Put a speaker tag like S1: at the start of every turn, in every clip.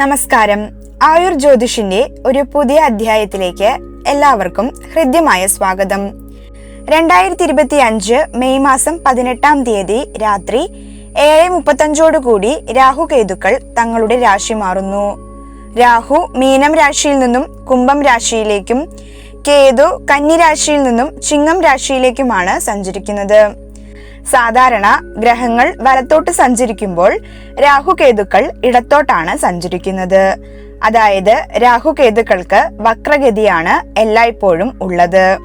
S1: നമസ്കാരം. ആയുർ ജ്യോതിഷിന്റെ ഒരു പുതിയ അധ്യായത്തിലേക്ക് എല്ലാവർക്കും ഹൃദ്യമായ സ്വാഗതം. രണ്ടായിരത്തി ഇരുപത്തി അഞ്ച് മെയ് മാസം പതിനെട്ടാം തീയതി രാത്രി ഏഴ് മുപ്പത്തഞ്ചോടുകൂടി രാഹു കേതുക്കൾ തങ്ങളുടെ രാശി മാറുന്നു. രാഹു മീനം രാശിയിൽ നിന്നും കുംഭം രാശിയിലേക്കും കേതു കന്നി രാശിയിൽ നിന്നും ചിങ്ങം രാശിയിലേക്കുമാണ് സഞ്ചരിക്കുന്നത്. സാധാരണ ഗ്രഹങ്ങൾ വലത്തോട്ട് സഞ്ചരിക്കുമ്പോൾ രാഹുകേതുക്കൾ ഇടത്തോട്ടാണ് സഞ്ചരിക്കുന്നത്. അതായത് രാഹുകേതുക്കൾക്ക് വക്രഗതിയാണ് എല്ലായ്പ്പോഴും ഉള്ളത്.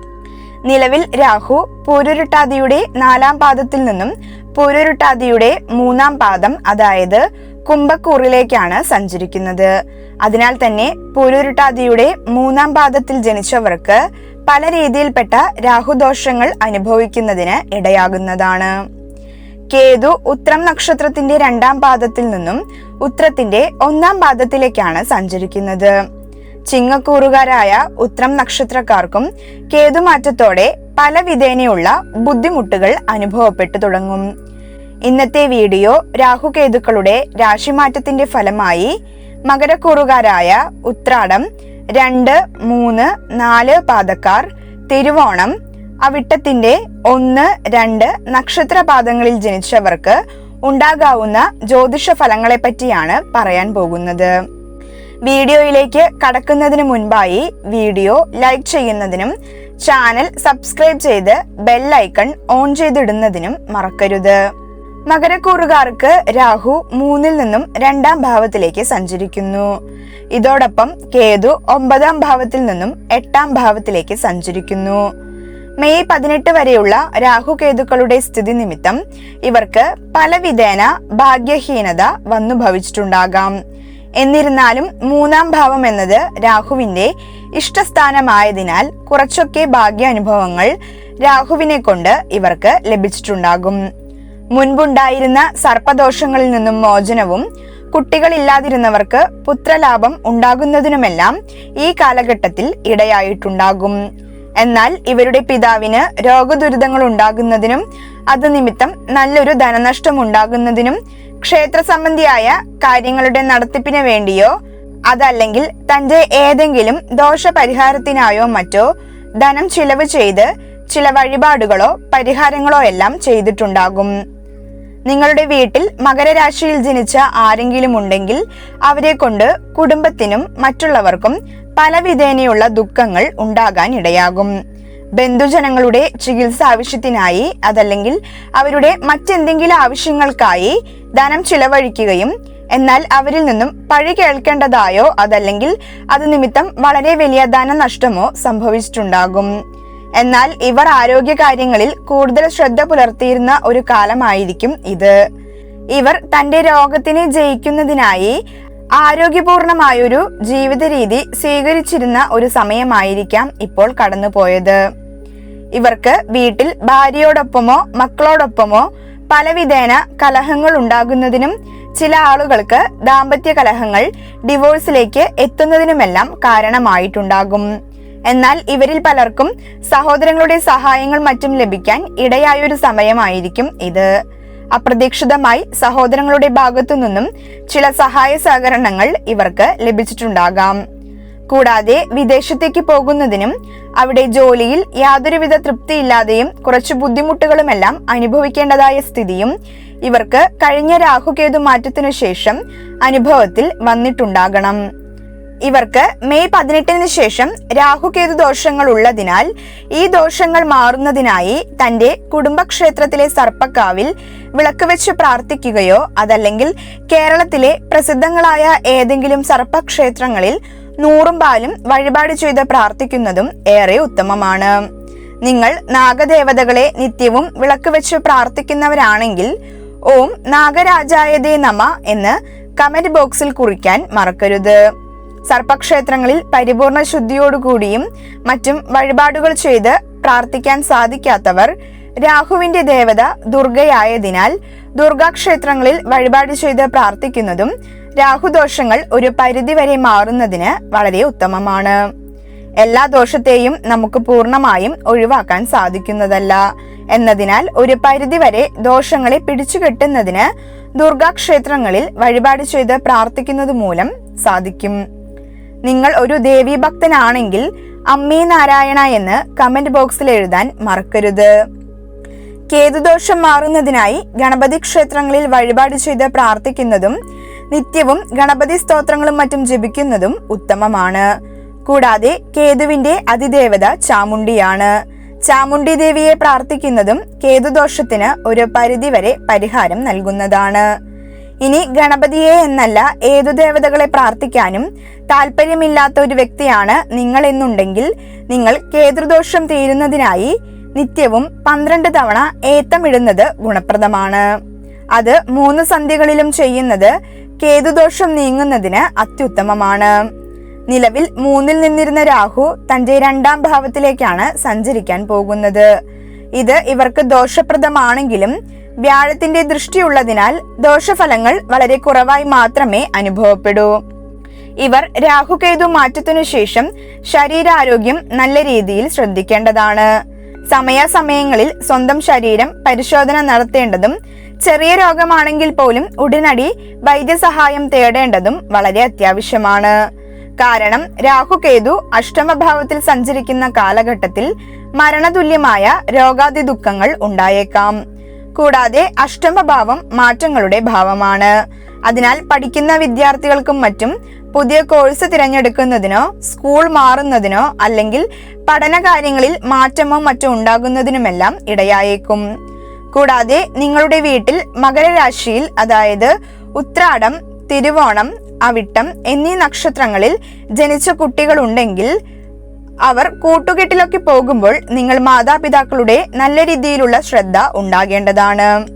S1: നിലവിൽ രാഹു പൂരുരുട്ടാതിയുടെ നാലാം പാദത്തിൽ നിന്നും പൂരുരുട്ടാതിയുടെ മൂന്നാം പാദം അതായത് കുംഭക്കൂറിലേക്കാണ് സഞ്ചരിക്കുന്നത്. അതിനാൽ തന്നെ പൂരുരുട്ടാതിയുടെ മൂന്നാം പാദത്തിൽ ജനിച്ചവർക്ക് പല രീതിയിൽപ്പെട്ട രാഹുദോഷങ്ങൾ അനുഭവിക്കുന്നതിന് ഇടയാകുന്നതാണ്. കേതു ഉത്രം നക്ഷത്രത്തിന്റെ രണ്ടാം പാദത്തിൽ നിന്നും ഉത്രത്തിന്റെ ഒന്നാം പാദത്തിലേക്കാണ് സഞ്ചരിക്കുന്നത്. ചിങ്ങക്കൂറുകാരായ ഉത്രം നക്ഷത്രക്കാർക്കും കേതുമാറ്റത്തോടെ പല വിധേനയുള്ള ബുദ്ധിമുട്ടുകൾ അനുഭവപ്പെട്ടു തുടങ്ങും. ഇന്നത്തെ വീഡിയോ രാഹുകേതുക്കളുടെ രാശിമാറ്റത്തിന്റെ ഫലമായി മകരക്കൂറുകാരായ ഉത്രാടം രണ്ട് മൂന്ന് നാല് പാദക്കാർ തിരുവോണം അവിട്ടത്തിന്റെ ഒന്ന് രണ്ട് നക്ഷത്രപാദങ്ങളിൽ ജനിച്ചവർക്ക് ഉണ്ടാകാവുന്ന ജ്യോതിഷ ഫലങ്ങളെ പറ്റിയാണ് പറയാൻ പോകുന്നത്. വീഡിയോയിലേക്ക് കടക്കുന്നതിന് മുൻപായി വീഡിയോ ലൈക്ക് ചെയ്യുന്നതിനും ചാനൽ സബ്സ്ക്രൈബ് ചെയ്ത് ബെല്ലൈക്കൺ ഓൺ ചെയ്തിടുന്നതിനും മറക്കരുത്. മകരക്കൂറുകാർക്ക് രാഹു മൂന്നിൽ നിന്നും രണ്ടാം ഭാവത്തിലേക്ക് സഞ്ചരിക്കുന്നു. ഇതോടൊപ്പം കേതു ഒമ്പതാം ഭാവത്തിൽ നിന്നും എട്ടാം ഭാവത്തിലേക്ക് സഞ്ചരിക്കുന്നു. മെയ് പതിനെട്ട് വരെയുള്ള രാഹു കേതുക്കളുടെ സ്ഥിതി നിമിത്തം ഇവർക്ക് പലവിധേന ഭാഗ്യഹീനത വന്നു ഭവിച്ചിട്ടുണ്ടാകാം. എന്നിരുന്നാലും മൂന്നാം ഭാവം എന്നത് രാഹുവിന്റെ ഇഷ്ടസ്ഥാനമായതിനാൽ കുറച്ചൊക്കെ ഭാഗ്യാനുഭവങ്ങൾ രാഹുവിനെ കൊണ്ട് ഇവർക്ക് ലഭിച്ചിട്ടുണ്ടാകും. മുൻപുണ്ടായിരുന്ന സർപ്പദോഷങ്ങളിൽ നിന്നും മോചനവും കുട്ടികളില്ലാതിരുന്നവർക്ക് പുത്രലാഭം ഉണ്ടാകുന്നതിനുമെല്ലാം ഈ കാലഘട്ടത്തിൽ ഇടയായിട്ടുണ്ടാകും. എന്നാൽ ഇവരുടെ പിതാവിന് രോഗദുരിതങ്ങൾ ഉണ്ടാകുന്നതിനും അത് നിമിത്തം നല്ലൊരു ധനനഷ്ടം ഉണ്ടാകുന്നതിനും ക്ഷേത്ര സംബന്ധിയായ കാര്യങ്ങളുടെ നടത്തിപ്പിന് വേണ്ടിയോ അതല്ലെങ്കിൽ തന്റെ ഏതെങ്കിലും ദോഷപരിഹാരത്തിനായോ മറ്റോ ധനം ചിലവ് ചെയ്ത് ചില വഴിപാടുകളോ പരിഹാരങ്ങളോ എല്ലാം ചെയ്തിട്ടുണ്ടാകും. നിങ്ങളുടെ വീട്ടിൽ മകരരാശിയിൽ ജനിച്ച ആരെങ്കിലും ഉണ്ടെങ്കിൽ അവരെ കൊണ്ട് കുടുംബത്തിനും മറ്റുള്ളവർക്കും പലവിധേനയുള്ള ദുഃഖങ്ങൾ ഉണ്ടാകാൻ ഇടയാകും. ബന്ധുജനങ്ങളുടെ ചികിത്സ ആവശ്യത്തിനായി അതല്ലെങ്കിൽ അവരുടെ മറ്റെന്തെങ്കിലും ആവശ്യങ്ങൾക്കായി ധനം ചിലവഴിക്കുകയും എന്നാൽ അവരിൽ നിന്നും പഴി കേൾക്കേണ്ടതായോ അതല്ലെങ്കിൽ അത് നിമിത്തം വളരെ വലിയ ധനനഷ്ടമോ സംഭവിച്ചിട്ടുണ്ടാകും. എന്നാൽ ഇവർ ആരോഗ്യ കാര്യങ്ങളിൽ കൂടുതൽ ശ്രദ്ധ പുലർത്തിയിരുന്ന ഒരു കാലമായിരിക്കും ഇത്. ഇവർ തന്റെ രോഗത്തിനെ ജയിക്കുന്നതിനായി ആരോഗ്യപൂർണമായൊരു ജീവിത രീതി സ്വീകരിച്ചിരുന്ന ഒരു സമയമായിരിക്കാം ഇപ്പോൾ കടന്നുപോയത്. ഇവർക്ക് വീട്ടിൽ ഭാര്യയോടൊപ്പമോ മക്കളോടൊപ്പമോ പലവിധേന കലഹങ്ങൾ ഉണ്ടാകുന്നതിനും ചില ആളുകൾക്ക് ദാമ്പത്യ കലഹങ്ങൾ ഡിവോഴ്സിലേക്ക് എത്തുന്നതിനുമെല്ലാം കാരണമായിട്ടുണ്ടാകും. എന്നാൽ ഇവരിൽ പലർക്കും സഹോദരങ്ങളുടെ സഹായങ്ങൾ മറ്റും ലഭിക്കാൻ ഇടയായൊരു സമയമായിരിക്കും ഇത്. അപ്രതീക്ഷിതമായി സഹോദരങ്ങളുടെ ഭാഗത്തു നിന്നും ചില സഹായ സഹകരണങ്ങൾ ഇവർക്ക് ലഭിച്ചിട്ടുണ്ടാകാം. കൂടാതെ വിദേശത്തേക്ക് പോകുന്നതിനും അവിടെ ജോലിയിൽ യാതൊരുവിധ തൃപ്തിയില്ലാതെയും കുറച്ച് ബുദ്ധിമുട്ടുകളുമെല്ലാം അനുഭവിക്കേണ്ടതായ സ്ഥിതിയും ഇവർക്ക് കഴിഞ്ഞ രാഹുകേതു മാറ്റത്തിനു ശേഷം അനുഭവത്തിൽ വന്നിട്ടുണ്ടാകണം. ഇവർക്ക് മെയ് പതിനെട്ടിന് ശേഷം രാഹുകേതു ദോഷങ്ങൾ ഉള്ളതിനാൽ ഈ ദോഷങ്ങൾ മാറുന്നതിനായി തന്റെ കുടുംബക്ഷേത്രത്തിലെ സർപ്പക്കാവിൽ വിളക്ക് വെച്ച് പ്രാർത്ഥിക്കുകയോ അതല്ലെങ്കിൽ കേരളത്തിലെ പ്രസിദ്ധങ്ങളായ ഏതെങ്കിലും സർപ്പക്ഷേത്രങ്ങളിൽ നൂറും പാലും വഴിപാട് ചെയ്ത് പ്രാർത്ഥിക്കുന്നതും ഏറെ ഉത്തമമാണ്. നിങ്ങൾ നാഗദേവതകളെ നിത്യവും വിളക്ക് വെച്ച് പ്രാർത്ഥിക്കുന്നവരാണെങ്കിൽ ഓം നാഗരാജായതേ നമ എന്ന് കമന്റ് ബോക്സിൽ കുറിക്കാൻ മറക്കരുത്. സർപ്പക്ഷേത്രങ്ങളിൽ പരിപൂർണ ശുദ്ധിയോടുകൂടിയും മറ്റും വഴിപാടുകൾ ചെയ്ത് പ്രാർത്ഥിക്കാൻ സാധിക്കാത്തവർ രാഹുവിന്റെ ദേവത ദുർഗയായതിനാൽ ദുർഗാക്ഷേത്രങ്ങളിൽ വഴിപാട് ചെയ്ത് പ്രാർത്ഥിക്കുന്നതും രാഹുദോഷങ്ങൾ ഒരു പരിധിവരെ മാറുന്നതിന് വളരെ ഉത്തമമാണ്. എല്ലാ ദോഷത്തെയും നമുക്ക് പൂർണമായും ഒഴിവാക്കാൻ സാധിക്കുന്നതല്ല. എന്നതിനാൽ ഒരു പരിധിവരെ ദോഷങ്ങളെ പിടിച്ചുകെട്ടുന്നതിന് ദുർഗാക്ഷേത്രങ്ങളിൽ വഴിപാട് ചെയ്ത് പ്രാർത്ഥിക്കുന്നത് മൂലം സാധിക്കും. നിങ്ങൾ ഒരു ദേവീഭക്തനാണെങ്കിൽ അമ്മേ നാരായണ എന്ന് കമന്റ് ബോക്സിൽ എഴുതാൻ മറക്കരുത്. കേതുദോഷം മാറുന്നതിനായി ഗണപതി ക്ഷേത്രങ്ങളിൽ വഴിപാട് ചെയ്ത് പ്രാർത്ഥിക്കുന്നതും നിത്യവും ഗണപതി സ്തോത്രങ്ങളും മറ്റും ജപിക്കുന്നതും ഉത്തമമാണ്. കൂടാതെ കേതുവിന്റെ അതിദേവത ചാമുണ്ടിയാണ് ചാമുണ്ടി ദേവിയെ പ്രാർത്ഥിക്കുന്നതും കേതുദോഷത്തിന് ഒരു പരിധിവരെ പരിഹാരം നൽകുന്നതാണ്. ഇനി ഗണപതിയെ എന്നല്ല ഏതു ദേവതകളെ പ്രാർത്ഥിക്കാനും താല്പര്യമില്ലാത്ത ഒരു വ്യക്തിയാണ് നിങ്ങൾ എന്നുണ്ടെങ്കിൽ നിങ്ങൾ കേതുദോഷം തീരുന്നതിനായി നിത്യവും പന്ത്രണ്ട് തവണ ഏത്തമിടുന്നത് ഗുണപ്രദമാണ്. അത് മൂന്ന് സന്ധ്യകളിലും ചെയ്യുന്നത് കേതുദോഷം നീങ്ങുന്നതിന് അത്യുത്തമമാണ്. നിലവിൽ മൂന്നിൽ നിന്നിരുന്ന രാഹു തന്റെ രണ്ടാം ഭാവത്തിലേക്കാണ് സഞ്ചരിക്കാൻ പോകുന്നത്. ഇത് ഇവർക്ക് ദോഷപ്രദമാണെങ്കിലും വ്യാഴത്തിന്റെ ദൃഷ്ടിയുള്ളതിനാൽ ദോഷഫലങ്ങൾ വളരെ കുറവായി മാത്രമേ അനുഭവപ്പെടൂ. ഇവർ രാഹുകേതു മാറ്റത്തിനു ശേഷം ശരീരാരോഗ്യം നല്ല രീതിയിൽ ശ്രദ്ധിക്കേണ്ടതാണ്. സമയാസമയങ്ങളിൽ സ്വന്തം ശരീരം പരിശോധന നടത്തേണ്ടതും ചെറിയ രോഗമാണെങ്കിൽ പോലും ഉടനടി വൈദ്യസഹായം തേടേണ്ടതും വളരെ അത്യാവശ്യമാണ്. കാരണം രാഹുകേതു അഷ്ടമഭാവത്തിൽ സഞ്ചരിക്കുന്ന കാലഘട്ടത്തിൽ മരണതുല്യമായ രോഗാതി ദുഃഖങ്ങൾ ഉണ്ടായേക്കാം. കൂടാതെ അഷ്ടമഭാവം മാറ്റങ്ങളുടെ ഭാവമാണ്. അതിനാൽ പഠിക്കുന്ന വിദ്യാർത്ഥികൾക്കും മറ്റും പുതിയ കോഴ്സ് തിരഞ്ഞെടുക്കുന്നതിനോ സ്കൂൾ മാറുന്നതിനോ അല്ലെങ്കിൽ പഠനകാര്യങ്ങളിൽ മാറ്റമോ മറ്റോ ഉണ്ടാകുന്നതിനുമെല്ലാം ഇടയായേക്കും. കൂടാതെ നിങ്ങളുടെ വീട്ടിൽ മകരരാശിയിൽ അതായത് ഉത്രാടം തിരുവോണം അവിട്ടം എന്നീ നക്ഷത്രങ്ങളിൽ ജനിച്ച കുട്ടികളുണ്ടെങ്കിൽ അവർ കൂട്ടുകെട്ടിലൊക്കെ പോകുമ്പോൾ നിങ്ങൾ മാതാപിതാക്കളുടെ നല്ല രീതിയിലുള്ള ശ്രദ്ധ ഉണ്ടാകേണ്ടതാണ്.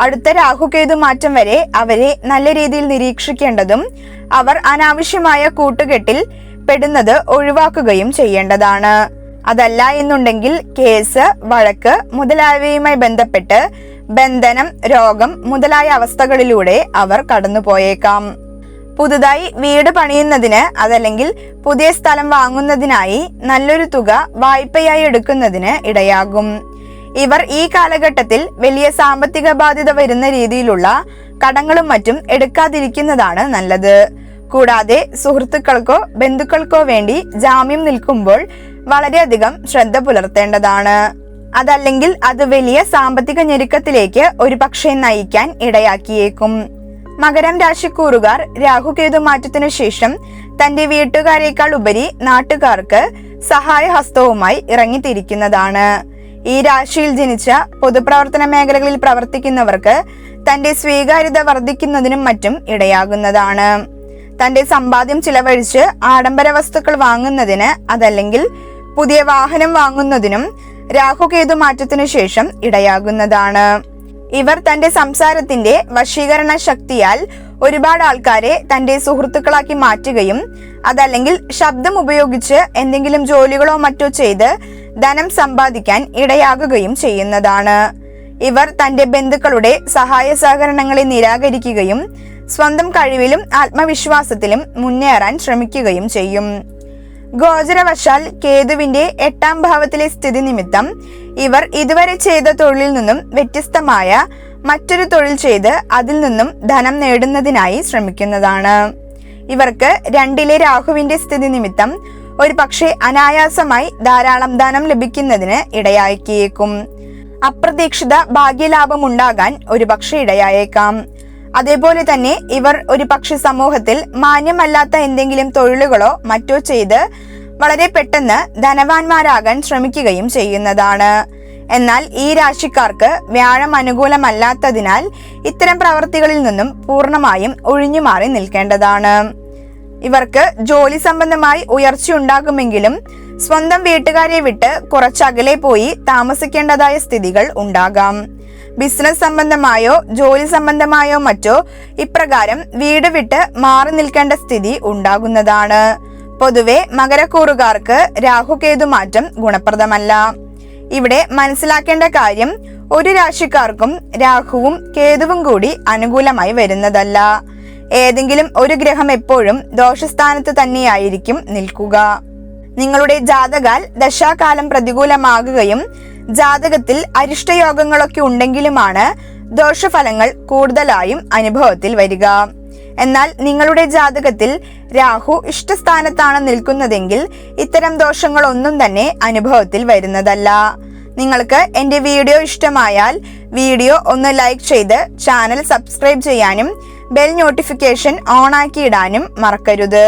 S1: അടുത്ത രാഹുകേതു മാറ്റം വരെ അവരെ നല്ല രീതിയിൽ നിരീക്ഷിക്കേണ്ടതും അവർ അനാവശ്യമായ കൂട്ടുകെട്ടിൽ പെടുന്നത് ഒഴിവാക്കുകയും ചെയ്യേണ്ടതാണ്. അതല്ല എന്നുണ്ടെങ്കിൽ കേസ് വഴക്ക് മുതലായവയുമായി ബന്ധപ്പെട്ട് ബന്ധനം രോഗം മുതലായ അവസ്ഥകളിലൂടെ അവർ കടന്നുപോയേക്കാം. പുതുതായി വീട് പണിയുന്നതിന് അതല്ലെങ്കിൽ പുതിയ സ്ഥലം വാങ്ങുന്നതിനായി നല്ലൊരു തുക വായ്പയായി എടുക്കുന്നതിന് ഇടയാകും. ഇവർ ഈ കാലഘട്ടത്തിൽ വലിയ സാമ്പത്തിക ബാധ്യത വരുന്ന രീതിയിലുള്ള കടങ്ങളും മറ്റും എടുക്കാതിരിക്കുന്നതാണ് നല്ലത്. കൂടാതെ സുഹൃത്തുക്കൾക്കോ ബന്ധുക്കൾക്കോ വേണ്ടി ജാമ്യം നിൽക്കുമ്പോൾ വളരെയധികം ശ്രദ്ധ പുലർത്തേണ്ടതാണ്. അതല്ലെങ്കിൽ അത് വലിയ സാമ്പത്തിക ഞെരുക്കത്തിലേക്ക് ഒരുപക്ഷെ നയിക്കാൻ ഇടയാക്കിയേക്കും. മകരം രാശിക്കൂറുകാർ രാഹുകേതു മാറ്റത്തിനു ശേഷം തന്റെ വീട്ടുകാരേക്കാൾ ഉപരി നാട്ടുകാർക്ക് സഹായഹസ്തവുമായി ഇറങ്ങിത്തിരിക്കുന്നതാണ്. ഈ രാശിയിൽ ജനിച്ച പൊതുപ്രവർത്തന മേഖലകളിൽ പ്രവർത്തിക്കുന്നവർക്ക് തന്റെ സ്വീകാര്യത വർദ്ധിക്കുന്നതിനും മറ്റും ഇടയാകുന്നതാണ്. തന്റെ സമ്പാദ്യം ചിലവഴിച്ച് ആഡംബര വസ്തുക്കൾ വാങ്ങുന്നതിന് അതല്ലെങ്കിൽ പുതിയ വാഹനം വാങ്ങുന്നതിനും രാഹുകേതു മാറ്റത്തിനു ശേഷം ഇടയാകുന്നതാണ്. ഇവർ തന്റെ സംസാരത്തിന്റെ വശീകരണ ശക്തിയാൽ ഒരുപാട് ആൾക്കാരെ തന്റെ സുഹൃത്തുക്കളാക്കി മാറ്റുകയും അതല്ലെങ്കിൽ ശബ്ദം ഉപയോഗിച്ച് എന്തെങ്കിലും ജോലികളോ മറ്റോ ചെയ്ത് ധനം സമ്പാദിക്കാൻ ഇടയാകുകയും ചെയ്യുന്നതാണ്. ഇവർ തന്റെ ബന്ധുക്കളുടെ സഹായ സഹകരണങ്ങളെ നിരാകരിക്കുകയും സ്വന്തം കഴിവിലും ആത്മവിശ്വാസത്തിലും മുന്നേറാൻ ശ്രമിക്കുകയും ചെയ്യും. ഗോചരവശാൽ കേതുവിന്റെ എട്ടാം ഭാവത്തിലെ സ്ഥിതി നിമിത്തം ഇവർ ഇതുവരെ ചെയ്ത തൊഴിലിൽ നിന്നും വ്യത്യസ്തമായ മറ്റൊരു തൊഴിൽ ചെയ്ത് അതിൽ നിന്നും ധനം നേടുന്നതിനായി ശ്രമിക്കുന്നതാണ്. ഇവർക്ക് രണ്ടിലെ രാഹുവിന്റെ സ്ഥിതി നിമിത്തം ഒരു പക്ഷേ അനായാസമായി ധാരാളം ധനം ലഭിക്കുന്നതിന് ഇടയാക്കിയേക്കും. അപ്രതീക്ഷിത ഭാഗ്യലാഭം ഉണ്ടാകാൻ ഒരുപക്ഷെ ഇടയായേക്കാം. അതേപോലെ തന്നെ ഇവർ ഒരു പക്ഷെ സമൂഹത്തിൽ മാന്യമല്ലാത്ത എന്തെങ്കിലും തൊഴിലുകളോ മറ്റോ ചെയ്ത് വളരെ പെട്ടെന്ന് ധനവാന്മാരാകാൻ ശ്രമിക്കുകയും ചെയ്യുന്നതാണ്. എന്നാൽ ഈ രാശിക്കാർക്ക് വ്യാഴം അനുകൂലമല്ലാത്തതിനാൽ ഇത്തരം പ്രവർത്തികളിൽ നിന്നും പൂർണമായും ഒഴിഞ്ഞു മാറി നിൽക്കേണ്ടതാണ്. ഇവർക്ക് ജോലി സംബന്ധമായി ഉയർച്ചയുണ്ടാകുമെങ്കിലും സ്വന്തം വീട്ടുകാരെ വിട്ട് കുറച്ചകലെ പോയി താമസിക്കേണ്ടതായ സ്ഥിതികൾ ഉണ്ടാകാം. ബിസിനസ് സംബന്ധമായോ ജോലി സംബന്ധമായോ മറ്റോ ഇപ്രകാരം വീട് വിട്ട് മാറി നിൽക്കേണ്ട സ്ഥിതി ഉണ്ടാകുന്നതാണ്. പൊതുവെ മകരക്കൂറുകാർക്ക് രാഹുകേതു മാറ്റം ഗുണപ്രദമല്ല. ഇവിടെ മനസ്സിലാക്കേണ്ട കാര്യം ഒരു രാശിക്കാർക്കും രാഹുവും കേതുവും കൂടി അനുകൂലമായി വരുന്നതല്ല. ഏതെങ്കിലും ഒരു ഗ്രഹം എപ്പോഴും ദോഷസ്ഥാനത്ത് തന്നെയായിരിക്കും നിൽക്കുക. നിങ്ങളുടെ ജാതകാൽ ദശാകാലം പ്രതികൂലമാകുകയും ജാതകത്തിൽ അരിഷ്ടയോഗങ്ങളൊക്കെ ഉണ്ടെങ്കിലുമാണ് ദോഷഫലങ്ങൾ കൂടുതലായും അനുഭവത്തിൽ വരിക. എന്നാൽ നിങ്ങളുടെ ജാതകത്തിൽ രാഹു ഇഷ്ടസ്ഥാനത്താണ് നിൽക്കുന്നതെങ്കിൽ ഇത്തരം ദോഷങ്ങളൊന്നും തന്നെ അനുഭവത്തിൽ വരുന്നതല്ല. നിങ്ങൾക്ക് എന്റെ വീഡിയോ ഇഷ്ടമായാൽ വീഡിയോ ഒന്ന് ലൈക്ക് ചെയ്ത് ചാനൽ സബ്സ്ക്രൈബ് ചെയ്യാനും ബെൽ നോട്ടിഫിക്കേഷൻ ഓൺ ആക്കിയിടാനും മറക്കരുത്.